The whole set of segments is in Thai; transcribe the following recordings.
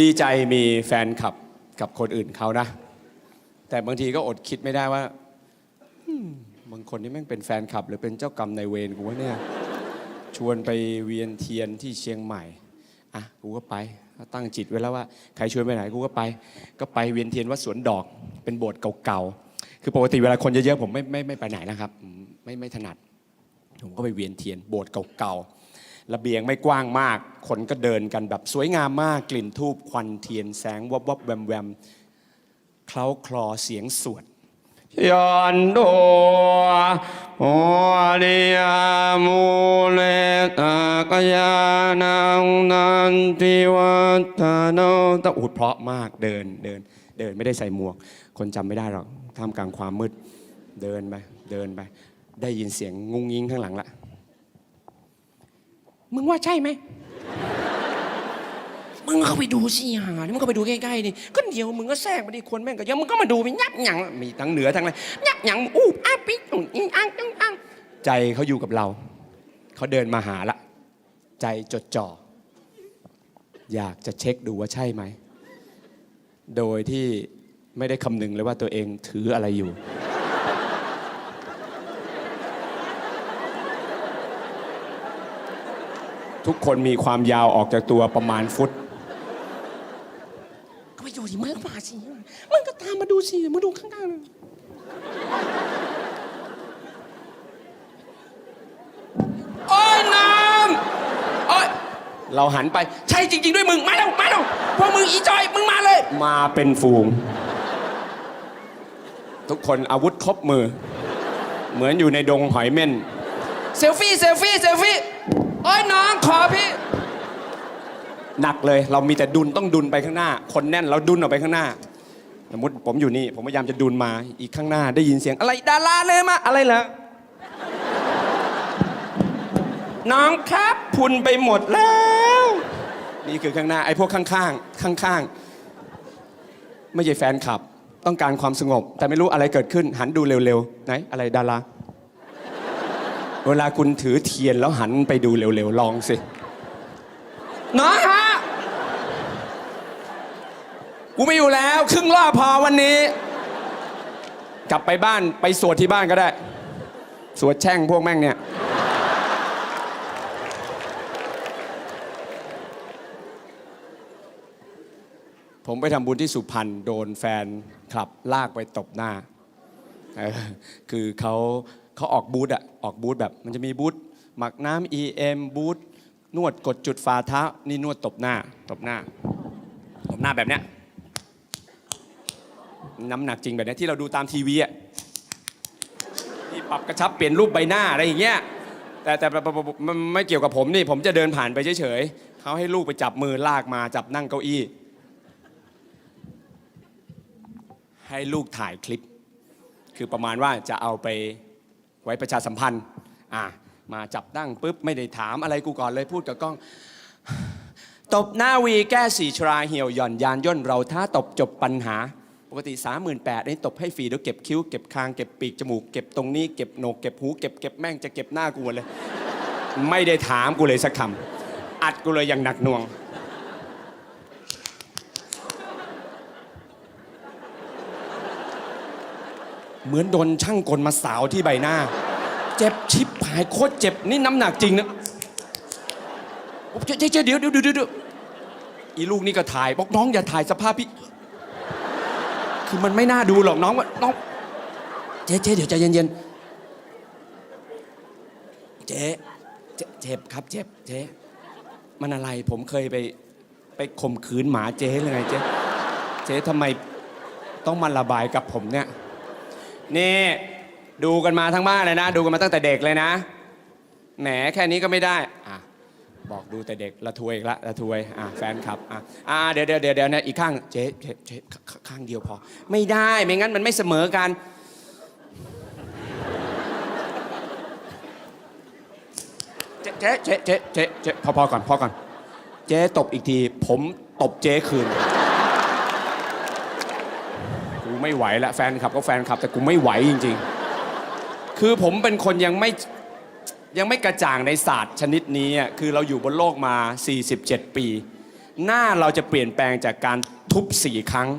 ดีใจมีแฟนคลับกับคนอื่นเขานะ แต่บางทีก็อดคิดไม่ได้ว่าอืมบางคนนี่แม่งเป็นแฟนคลับ หรือเป็นเจ้ากรรมนายเวรกูวะเนี่ย ชวนไปเวียนเทียนที่เชียงใหม่ อะ กูก็ไปตั้งจิตไว้แล้วว่า ใครชวนไปไหนกูก็ไป ก็ไปเวียนเทียนวัดสวนดอก เป็นโบสถ์เก่าๆ คือปกติเวลาคนเยอะๆผมไม่ไม่ไม่ไปไหนนะครับ ไม่ไม่ถนัด ผมก็ไปเวียนเทียนโบสถ์เก่าๆ ระเบียงไม่กว้างมาก คนก็เดินกันแบบสวยงามมาก กลิ่นทูบควันเทียนแสงวับวับแวมแวมเคล้าคลอเสียงสวดยันโดโอริยามูเลตากยานังนันทิวัฒโนตะอุดเพราะมากเดินเดิน เดินไม่ได้ใส่หมวก คนจำไม่ได้หรอกท่ามกลางความมืด เดินไป เดินไป ได้ยินเสียงงุงยิงข้างหลังละ มึงว่าใช่ไหม มึงเข้าไปดูสิหานี่มึงเข้าไปดูใกล้ๆนี่ก็เดี๋ยวมึงก็แทรกมาดิคนแม่งก็เยอะมึงก็มาดูไปยับหยังมีทั้งเหนือทั้งอะไรยับหยังอู้อ้าปิ๊กอุ่งอิงอังอังอังใจเขาอยู่กับเรา เขาเดินมาหาละ ใจจดจ่อ อยากจะเช็คดูว่าใช่ไหม โดยที่ไม่ได้คำนึงเลยว่าตัวเองถืออะไรอยู่ ทุกคนมีความยาวออกจากตัวประมาณฟุตก็ไปอยู่ที่เมืองมาสิมันก็ตามมาดูสิมาดูข้างๆเลยโอ้ยน้ำโอ้ยเราหันไป ใช่จริง ๆ ด้วยมึง มาแล้วมาแล้วพวกมึงอีจอยมึงมาเลย มาเป็นฝูง ทุกคนอาวุธครบมือ เหมือนอยู่ในดงหอยเม่นเซลฟี่เซลฟี่เซลฟี่ โอ้ยน้องขอพี่ หนักเลย เรามีแต่ดุนต้องดุนไปข้างหน้า คนแน่นเราดุนออกไปข้างหน้า สมมติผมอยู่นี่ ผมพยายามจะดุนมา อีกข้างหน้าได้ยินเสียง อะไรดาราเลยมา อะไรเหรอน้องครับพุนไปหมดแล้ว นี่คือข้างหน้าไอ้พวกข้างๆข้างๆ ไม่ใช่แฟนคลับ ต้องการความสงบ แต่ไม่รู้อะไรเกิดขึ้น หันดูเร็วๆไหนอะไรดารา เวลาคุณถือเทียนแล้วหันไปดูเร็วๆลองสิน้อยฮะกูไม่อยู่แล้ว ครึ่งรอบพอวันนี้ กลับไปบ้านไปสวดที่บ้านก็ได้ สวดแช่งพวกแม่งเนี่ย ผมไปทำบุญที่สุพรรณโดนแฟนคลับลากไปตบหน้าเออคือเขา เขาออกบูธอะออกบูธแบบมันจะมีบูธหมักน้ำ EM บูธนวดกดจุดฝ่าเท้านี่นวดตบหน้าตบหน้าตบหน้าแบบเนี้ยน้ำหนักจริงแบบเนี้ยที่เราดูตามทีวีอะที่ปรับกระชับเปลี่ยนรูปใบหน้าอะไรอย่างเงี้ยแต่แต่ไม่เกี่ยวกับผมนี่ ผมจะเดินผ่านไปเฉยๆเขาให้ลูกไปจับมือลากมาจับนั่งเก้าอี้ ให้ลูกถ่ายคลิป คือประมาณว่าจะเอาไป ไว้ประชาสัมพันธ์อะมาจับดั้งปุ๊บไม่ได้ถามอะไรกูก่อนเลยพูดกับกล้อง ตบหน้าวีแก้สีชราเหี่ยวหย่อนยานย่นเราท้าตบจบปัญหา ปกติ 38,000นี่ตบให้ฟรีเดี๋ยวเก็บคิ้วเก็บคางเก็บปีกจมูกเก็บตรงนี้เก็บโหนกเก็บหูเก็บเก็บแม่งจะเก็บหน้ากูหมดเลย ไม่ได้ถามกูเลยสักคำอัดกูเลยอย่างหนักหน่วง เหมือนโดนช่างกลมาสาวที่ใบหน้า เจ็บชิบหายโคตรเจ็บนี่น้ำหนักจริงนะเจ๊เจ๊เดี๋ยวเดี๋ยวเดี๋ยวอีลูกนี่ก็ถ่ายบอกน้องอย่าถ่ายสภาพพี่ คือมันไม่น่าดูหรอกน้องว่าน้อง เจ๊เจ๊เดี๋ยวใจเย็นๆ เจ๊เจ็บครับเจ็บเจ๊มันอะไรผมเคยไปไปข่มขืนหมาเจ๊เลยไงเจ๊เจ๊ทำไมต้องมาระบายกับผมเนี่ย นี่ดูกันมาทั้งบ้านเลยนะ ดูกันมาตั้งแต่เด็กเลยนะ แหมแค่นี้ก็ไม่ได้อะบอกดูแต่เด็กละทวยอีกละละทวยอะแฟนคลับอะอะเดี๋ยวเดี๋ยวเดี๋ยวเดี๋ยวนะอีกข้างเจ๊เจ๊เจ๊ข้างเดียวพอ ไม่ได้ไม่งั้นมันไม่เสมอกัน เจ๊เจ๊เจ๊เจ๊เจ๊พอพอก่อนพอก่อน เจ๊ตบอีกที ผมตบเจ๊คืน ไม่ไหวละแฟนคลับก็แฟนคลับแต่กูไม่ไหวจริง ๆ คือผมเป็นคนยังไม่ยังไม่กระจ่างในศาสตร์ชนิดนี้อะคือเราอยู่บนโลกมา 47 ปี หน้าเราจะเปลี่ยนแปลงจากการทุบสี่ครั้ง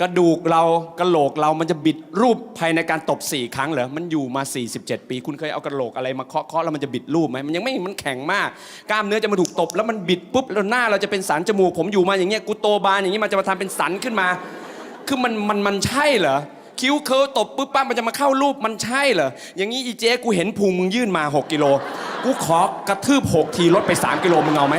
กระดูกเรากระโหลกเรามันจะบิดรูปภายในการตบสี่ครั้งเหรอมันอยู่มา 47 ปี คุณเคยเอากระโหลกอะไรมาเคาะเคาะแล้วมันจะบิดรูปไหมมันยังไม่มันแข็งมาก กล้ามเนื้อจะมาถูกตบแล้วมันบิดปุ๊บแล้วหน้าเราจะเป็นสันจมูกผมอยู่มาอย่างเงี้ยกูโตบานอย่างเงี้ยมันจะมาทำเป็นสันขึ้นมา คือมันมันมันใช่เหรอคิ้วเคิร์ตบปุ๊บปั๊บมันจะมาเข้ารูปมันใช่เหรออย่างนี้อีเจ๊กูเห็นพุงมึงยื่นมา 6กิโลกูขอกระทืบ6ทีลดไป 3 กิโลมึงเอาไหม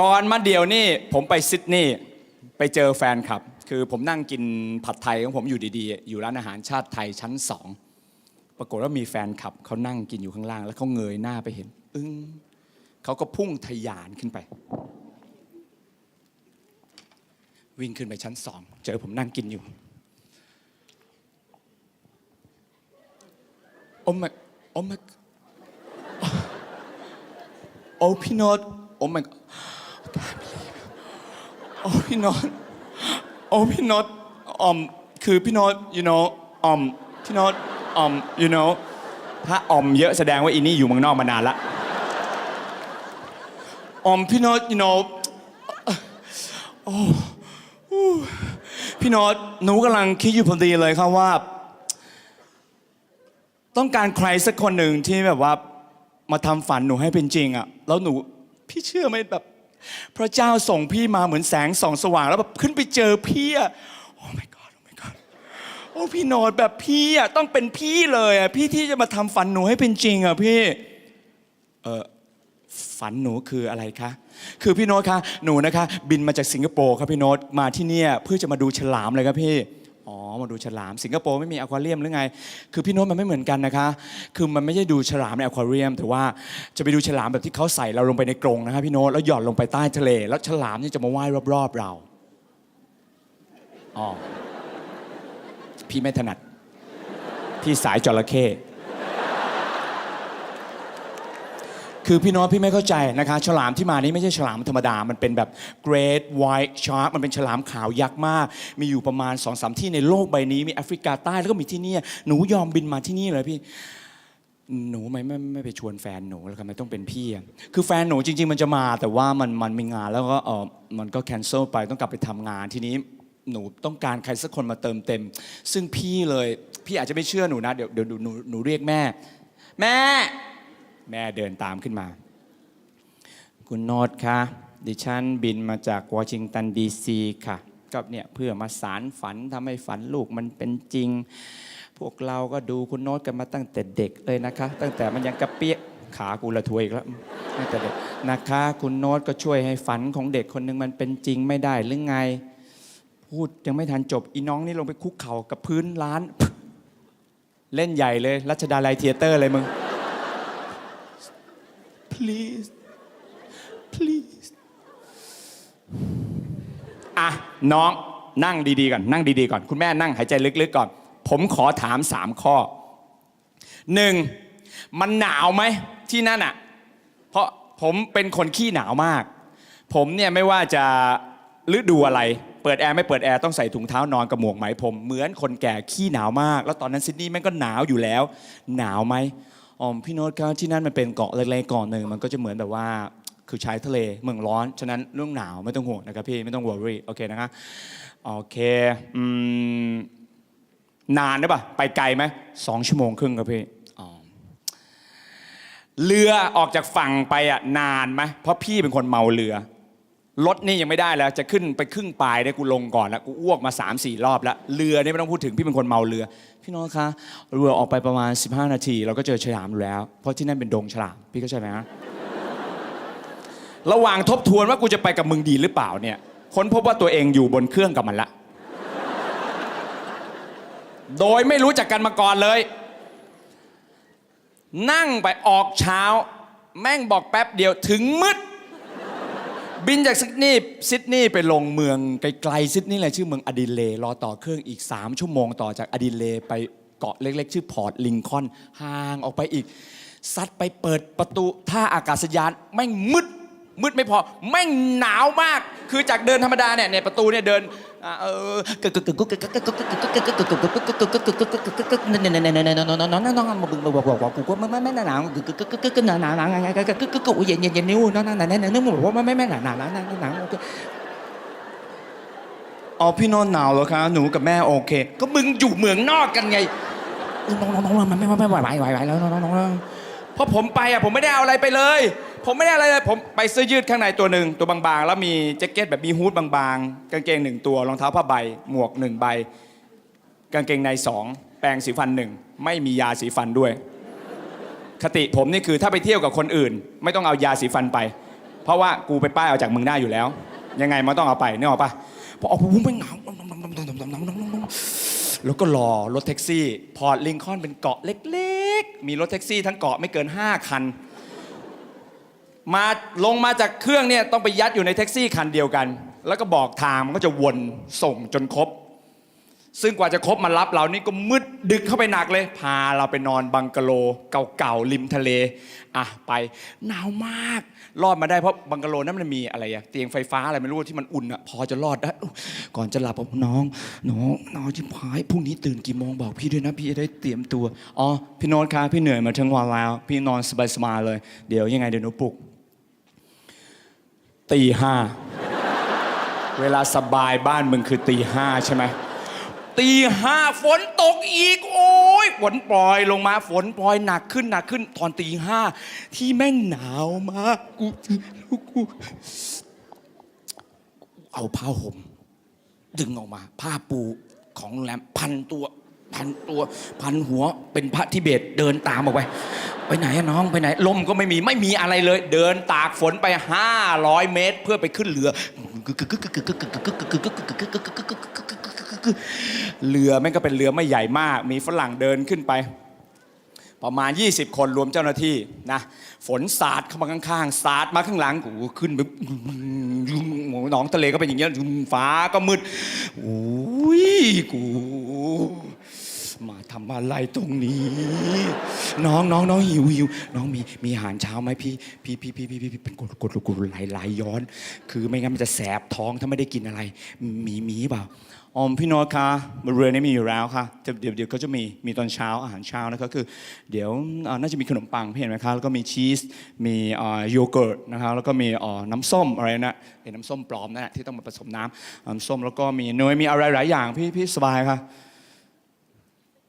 ก่อนมาเดียวนี่ผมไปซิดนีย์ไปเจอแฟนคลับ คือผมนั่งกินผัดไทยของผมอยู่ดีๆ อยู่ร้านอาหารชาติไทยชั้นสอง ปรากฏว่ามีแฟนคลับเขานั่งกินอยู่ข้างล่าง แล้วเขาเงยหน้าไปเห็น อึ้งเขาก็พุ่งทะยานขึ้นไป วิ่งขึ้นไปชั้นสอง เจอผมนั่งกินอยู่โอ้ my โอ้ my โอ้พี่โนตโอ้ my god โอ้พี่โนตโอ้พี่โนตอมคือพี่โนต you know อมพี่โนต อม you know ถ้าอมเยอะแสดงว่าอีนี่อยู่เมืองนอกมานานละอมพี่โนต you know โอ้พี่โนตหนูกำลังคิดอยู่พอดีเลยครับว่า ต้องการใครสักคนหนึ่งที่แบบว่ามาทำฝันหนูให้เป็นจริงอะ่ะแล้วหนูพี่เชื่อไหมแบบ พระเจ้าส่งพี่มาเหมือนแสงส่องสว่าง แล้วแบบขึ้นไปเจอพี่อะโอ้ my god โอ้ my god โอ้พี่โนดแบบพี่อะต้องเป็นพี่เลยอะพี่ที่จะมาทำฝันหนูให้เป็นจริงอะพี่เออฝันหนูคืออะไรคะ คือพี่โน้ตคะ หนูนะคะ บินมาจากสิงคโปร์ครับพี่โน้ตมาที่เนี่ยเพื่อจะมาดูฉลามเลยครับพี่ อ๋อ มาดูฉลาม สิงคโปร์ไม่มีอควาเรียมหรือไง คือพี่โน้ตมันไม่เหมือนกันนะคะ คือมันไม่ใช่ดูฉลามในอควาเรียม แต่ว่าจะไปดูฉลามแบบที่เขาใส่เราลงไปในกรงนะครับพี่โน้ตแล้วหย่อนลงไปใต้ทะเล แล้วฉลามเนี่ยจะมาว่ายรอบๆเรา อ๋อ พี่ไม่ถนัด พี่สายจระเข้คือพี่น้ตพี่ไม่เข้าใจนะคะ ฉลามที่มานี่ไม่ใช่ฉลามธรรมดา มันเป็นแบบ Great White Shark มันเป็นฉลามขาวยักษ์มาก มีอยู่ประมาณ2องสามที่ในโลกใบนี้ มีแอฟริกาใต้แล้วก็มีที่นี่หนูยอมบินมาที่นี่เลยพี่ หนูไม่ไม่ไม่ไปชวนแฟนหนูแล้วทำไมต้องเป็นพี่อะคือแฟนหนูจริง ๆ มันจะมาแต่ว่ามันมันมีงานแล้วก็เออมันก็แคนเซิลไปต้องกลับไปทำงานทีนี้ หนูต้องการใครสักคนมาเติมเต็ม ซึ่งพี่เลย พี่อาจจะไม่เชื่อหนูนะ เดี๋ยวเดี๋ยวหนูหนูเรียกแม่ แม่ แม่เดินตามขึ้นมา คุณโนตคะดิฉันบินมาจากวอชิงตันดีซีค่ะก็เนี่ยเพื่อมาสารฝันทำให้ฝันลูกมันเป็นจริง พวกเราก็ดูคุณโน้ตกันมาตั้งแต่เด็กเลยนะคะ ตั้งแต่มันยังกระเปียกขากูละทวยอีกแล้วตั้งแต่เด็กนะคะ คุณโน้ตก็ช่วยให้ฝันของเด็กคนหนึ่งมันเป็นจริงไม่ได้หรือไง พูดยังไม่ทันจบอีน้องนี่ลงไปคุกเข่ากับพื้นร้าน เล่นใหญ่เลยรัชดาลัยเทียเตอร์เลยมึง please please อะ น้องนั่งดีๆก่อน นั่งดีๆก่อน คุณแม่นั่งหายใจลึกๆก่อน ผมขอถามสามข้อหนึ่งมันหนาวไหมที่นั่นอะ เพราะผมเป็นคนขี้หนาวมาก ผมเนี่ยไม่ว่าจะฤดูอะไร เปิดแอร์ไม่เปิดแอร์ต้องใส่ถุงเท้านอนกับหมวกไหมผม เหมือนคนแก่ขี้หนาวมาก แล้วตอนนั้นซิดนีย์แม่งก็หนาวอยู่แล้ว หนาวไหมอ๋อพี่โน้ตครับที่นั่นมันเป็นเกาะเล็กๆเกาะหนึ่งมันก็จะเหมือนแบบว่าคือชายทะเลเมืองร้อน ฉะนั้นเรื่องหนาวไม่ต้องห่วงนะครับพี่ไม่ต้อง worry โอเคนะครับโอเคอืมนานหรือเปล่าไปไกลไหมสองชั่วโมงครึ่งครับพี่อ๋อเรือออกจากฝั่งไปอะนานไหมเพราะพี่เป็นคนเมาเรือ รถนี่ยังไม่ได้แล้วจะขึ้นไปครึ่งปลายเนี่ยกูลงก่อนแล้วกูอ้วกมา3ามสี่รอบแล้วเรือนี่ไม่ต้องพูดถึงพี่เป็นคนเมาเรือ พี่น้องคะเรือออกไปประมาณ 15 นาที เราก็เจอฉลามอยู่แล้ว เพราะที่นั่นเป็นดงฉลามพี่เข้าใจไหมฮะระหว่างทบทวนว่ากูจะไปกับมึงดีหรือเปล่าเนี่ยค้นพบว่าตัวเองอยู่บนเครื่องกับมันละ โดยไม่รู้จักกันมาก่อนเลย นั่งไปออกเช้า แม่งบอกแป๊บเดียวถึงมืด บินจากซิดนีย์ซิดนีย์ไปลงเมืองไกลๆซิดนีย์เลยชื่อเมืองอดิเลย์รอต่อเครื่องอีก 3 ชั่วโมงต่อจากอดิเลย์ไปเกาะเล็ก ๆ ชื่อพอร์ตลิงคอนห่างออกไปอีกซัดไปเปิดประตูท่าอากาศยานแม่งมืด มืดไม่พอแม่งหนาวมาก คือจากเดินธรรมดาเนี่ยในประตูเนี่ยเดินอ่าเอออ๋อพี่โนนหนาวเหรอคะหนูกับแม่โอเค ก็มึงอยู่เมืองนอกกันไงน้องๆๆมันไม่ไม่ไหวไหวไหวแล้วน้องๆเพราะผมไปอะผมไม่ได้เอาอะไรไปเลย ผมไม่ได้อะไรเลยผมไปเสื้อยืดข้างในตัวหนึ่งตัวบางๆ แล้วมีแจ็คเก็ตแบบมีฮูดบางๆ กางเกงหนึ่งตัวรองเท้าผ้าใบ หมวกหนึ่งใบ กางเกงในสองแปรงสีฟันหนึ่งไม่มียาสีฟันด้วย คติผมนี่คือถ้าไปเที่ยวกับคนอื่น ไม่ต้องเอายาสีฟันไป เพราะว่ากูไปป้ายเอาจากมึงได้อยู่แล้ว ยังไงมันต้องเอาไปเนึกออปะพอเอาปุ๊บไม่หนาวแล้วก็รอรถแท็กซี่ พอร์ตลิงคอนเป็นเกาะเล็ก ๆ มีรถแท็กซี่ทั้งเกาะไม่เกิน 5 คัน มาลงมาจากเครื่องเนี่ยต้องไปยัดอยู่ในแท็กซี่คันเดียวกัน แล้วก็บอกทางมันก็จะวนส่งจนครบ ซึ่งกว่าจะครบมารับเรานี่ก็มืดดึกเข้าไปหนักเลย พาเราไปนอนบังกะโลเก่าๆริมทะเลอะไปหนาวมาก รอดมาได้เพราะบังกะโลนั้นมันมีอะไรอะเตียงไฟฟ้าอะไรไม่รู้ที่มันอุ่นอะพอจะรอดได้ก่อนจะหลับผมน้อง น้องน้องจิมพายพรุ่งนี้ตื่นกี่โมงบอกพี่ด้วยนะ พี่จะได้เตรียมตัวอ๋อพี่โนนท์ครับพี่เหนื่อยมาทั้งวันแล้ว พี่นอนสบายๆเลย เดี๋ยวยังไงเดี๋ยวหนูปลุก ตีห้าเวลาสบายบ้านมึงคือตีห้าใช่ไหมตีห้าฝนตกอีก โอ้ยฝนปล่อยลงมาฝนปล่อยหนักขึ้นหนักขึ้นตอนตีห้าที่แม่งหนาวมากกูกูกูเอาผ้าห่มดึงออกมา ผ้าปูของโรงแรมพันตัว พันตัวพันหัวเป็นพระทิเบตเดินตามออกไป ไปไหนอะน้องไปไหนลมก็ไม่มีไม่มีอะไรเลย เดินตากฝนไป 500 เมตร เพื่อไปขึ้นเรือเรือแม่งก็เป็นเรือไม่ใหญ่มาก มีฝรั่งเดินขึ้นไป ประมาณ 20 คนรวมเจ้าหน้าที่นะฝนสาดเข้ามาข้างๆสาดมาข้างหลังกูขึ้นไปหนองทะเลก็เป็นอย่างเงี้ยฟ้าก็มืดโอ้ยกู มาทำอะไรตรงนี้ น้องน้องน้องหิวหิวน้องมีมีอาหารเช้าไหมพี่พี่พี่พี่พี่พี่เป็นกดกดกดไหลไหลย้อน คือไม่งั้นมันจะแสบท้องถ้าไม่ได้กินอะไร มีมีเปล่าออมพี่โน้ตคะบนเรือนี่มีอยู่แล้วค่ะเดี๋ยวเดี๋ยวเดี๋ยวก็จะมีมีตอนเช้าอาหารเช้านะครับคือ เดี๋ยวน่าจะมีขนมปังพี่เห็นไหมคะแล้วก็มีชีสมีโยเกิร์ตนะครับแล้วก็มีน้ำส้มอะไรนะเป็นน้ำส้มปลอมนั่นแหละที่ต้องมาผสมน้ำน้ำส้มแล้วก็มีเนยมีอะไรหลายอย่างพี่พี่สบายค่ะ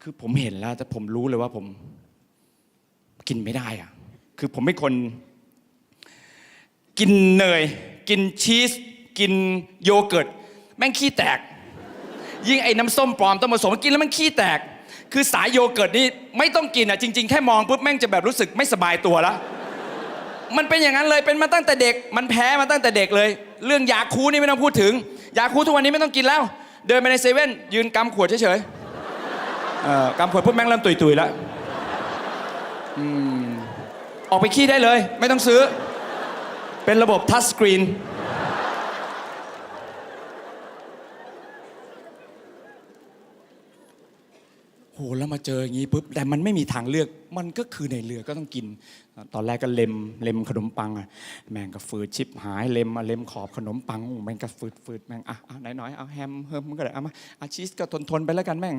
คือผมเห็นแล้ว แต่ผมรู้เลยว่าผมกินไม่ได้อะคือผมไม่คน กินเนย กินชีส กินโยเกิร์ตแม่งขี้แตก ยิ่งไอ้น้ำส้มปลอมต้องผสมกินแล้วมันขี้แตก คือสายโยเกิร์ตนี่ไม่ต้องกินอะจริง ๆ แค่มองปุ๊บแม่งจะแบบรู้สึกไม่สบายตัวแล้วมันเป็นอย่างนั้นเลยเป็นมาตั้งแต่เด็ก มันแพ้มาตั้งแต่เด็กเลย เรื่องยาคูนี่ไม่ต้องพูดถึง ยาคูทุกวันนี้ไม่ต้องกินแล้ว เดินไปในเซเว่นยืนกำขวดเฉยๆ กำขวดปุ๊บแม่งเริ่มตุยๆแล้วอออกไปขี้ได้เลย ไม่ต้องซื้อ เป็นระบบทัชสกรีน หแล้วมาเจออย่างนี้ปุ๊บแต่มันไม่มีทางเลือกมันก็คือในเรือก็ต้องกิน ตอนแรกก็เล็มเล็มขนมปังอะแม่งก็ฝืดชิบหายเล็มมาเล็มขอบขนมปังแม่งก็ฝืดฝืดแม่งอะอะไหนหน่อยเอาแฮมเฮิมมันก็ได้เอามาอาชีสก็ทนทนไปแล้วกันแม่ง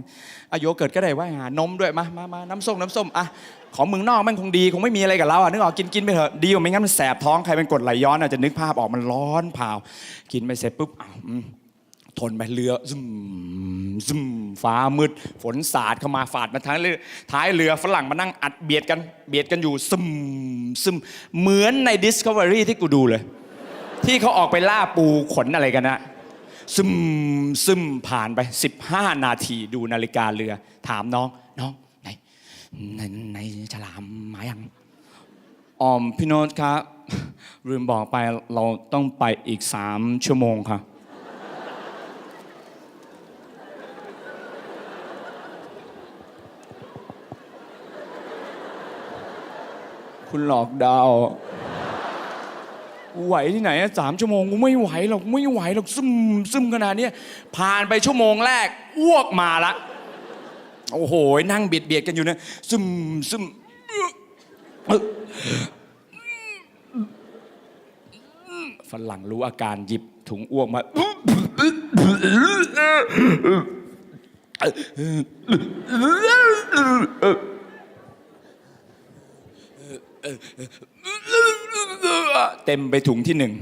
อะโยเกิร์ตก็ได้ว่าหานมด้วยมามามาน้ำส้มน้ำส้มอะของเมืองนอกแม่งคงดีคงไม่มีอะไรกับเราอะนึกออกกินกินไปเถอะดีกว่าไม่งั้นมันแสบท้องใครเป็นกดไหลย้อนอาจจะนึกภาพออกมันร้อนเผากินไปเสร็จปุ๊บอ้าว ทนไปเรือซึมซึมฟ้ามืด ฝนสาดเข้ามาฝาดมาท้ายเรือท้ายเรือฝรั่งมานั่งอัดเบียดกันเบียดกันอยู่ซึมซึมเหมือนใน Discovery ที่กูดูเลย ที่เขาออกไปล่าปูขนอะไรกันนะซึมซึมผ่านไป 15 นาทีดูนาฬิกาเรือ ถามน้องน้องไหนในในฉลามมายังออมพี่โนตครับลืมบอกไปเราต้องไปอีก 3 ชั่วโมงค่ะ คุณหลอกดาวกูไหวที่ไหนอะสามชั่วโมงกูไม่ไหวหรอกไม่ไหวหรอกซึมซึมขนาดเนี้ยผ่านไปชั่วโมงแรกอ้วกมาละโอ้โหนั่งเบียดเบียดกันอยู่นะซึมซึมเออรั่งรู้อาการหยิบถุงอ้วกมา เต็มไปถุงที่หนึ่ง